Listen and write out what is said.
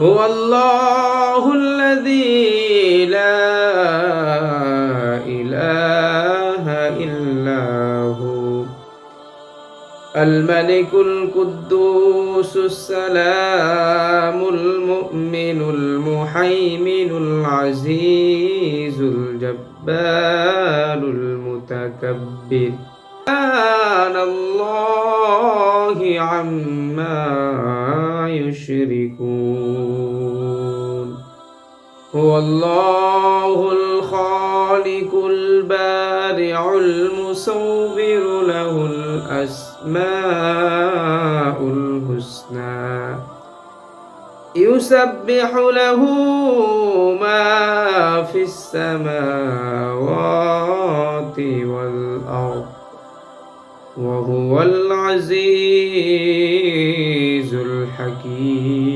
هو الله الذي لا إله إلا هو. الملك القدوس السلام المؤمن المحيمن العزيز الجبار المتكبر. سبحان الله عما يشركون. هو الله الخالق البارع المصور له الأسماء الحسنى. يسبح له ما في السماوات والأرض وهو العزيز الحكيم